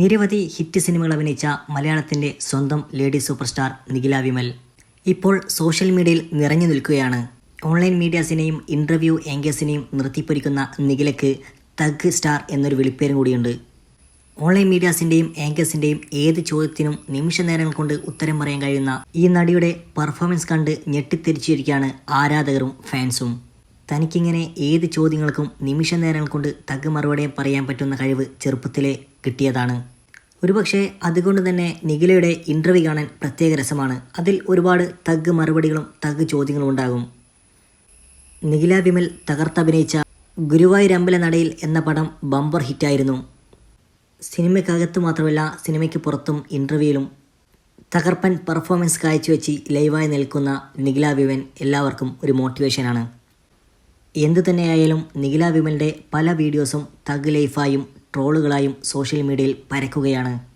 നിരവധി ഹിറ്റ് സിനിമകൾ അഭിനയിച്ച മലയാളത്തിന്റെ സ്വന്തം lady super star Nikhila Vimal. ഇപ്പോൾ സോഷ്യൽ മീഡിയയിൽ നിറഞ്ഞു നിൽക്കുകയാണ്. ഓൺലൈൻ മീഡിയാസിനെയും ഇന്റർവ്യൂ ഏങ്കേഴ്സിനെയും നിർത്തിപ്പൊരിക്കുന്ന നിഖിലയ്ക്ക് തഗ് സ്റ്റാർ എന്നൊരു വിളിപ്പേരും കൂടിയുണ്ട്. ഓൺലൈൻ മീഡിയാസിന്റെയും ഏങ്കേഴ്സിന്റെയും ഏത് ചോദ്യത്തിനും നിമിഷ നേരങ്ങൾ കൊണ്ട് ഉത്തരം പറയാൻ കഴിയുന്ന ഈ നടിയുടെ പെർഫോമൻസ് കണ്ട് ഞെട്ടിത്തെരിച്ചിരിക്കുകയാണ് ആരാധകരും ഫാൻസും. തനിക്കിങ്ങനെ ഏത് ചോദ്യങ്ങൾക്കും നിമിഷ നേരങ്ങൾ കൊണ്ട് തഗ് മറുപടി പറയാൻ പറ്റുന്ന കഴിവ് ചെറുപ്പത്തിലെ കിട്ടിയതാണ്. ഒരുപക്ഷെ അതുകൊണ്ട് തന്നെ നിഖിലയുടെ ഇന്റർവ്യൂ കാണാൻ പ്രത്യേക രസമാണ്. അതിൽ ഒരുപാട് തഗ് മറുപടികളും തഗ് ചോദ്യങ്ങളും ഉണ്ടാകും. നിഖില വിമൽ തകർത്തഭിനയിച്ച ഗുരുവായൂരമ്പല നടയിൽ എന്ന പടം ബമ്പർ ഹിറ്റായിരുന്നു. സിനിമയ്ക്കകത്ത് മാത്രമല്ല സിനിമയ്ക്ക് പുറത്തും ഇന്റർവ്യൂവിലും തകർപ്പൻ പെർഫോമൻസ് കാഴ്ചവെച്ച് ലൈവായി നിൽക്കുന്ന നിഖില വിമൻ എല്ലാവർക്കും ഒരു മോട്ടിവേഷനാണ് എന്തു തന്നെയായാലും നിഖില വിമലിന്റെ പല വീഡിയോസും തഗ് ലൈഫായും ട്രോളുകളായും സോഷ്യൽ മീഡിയയിൽ പരക്കുകയാണ്.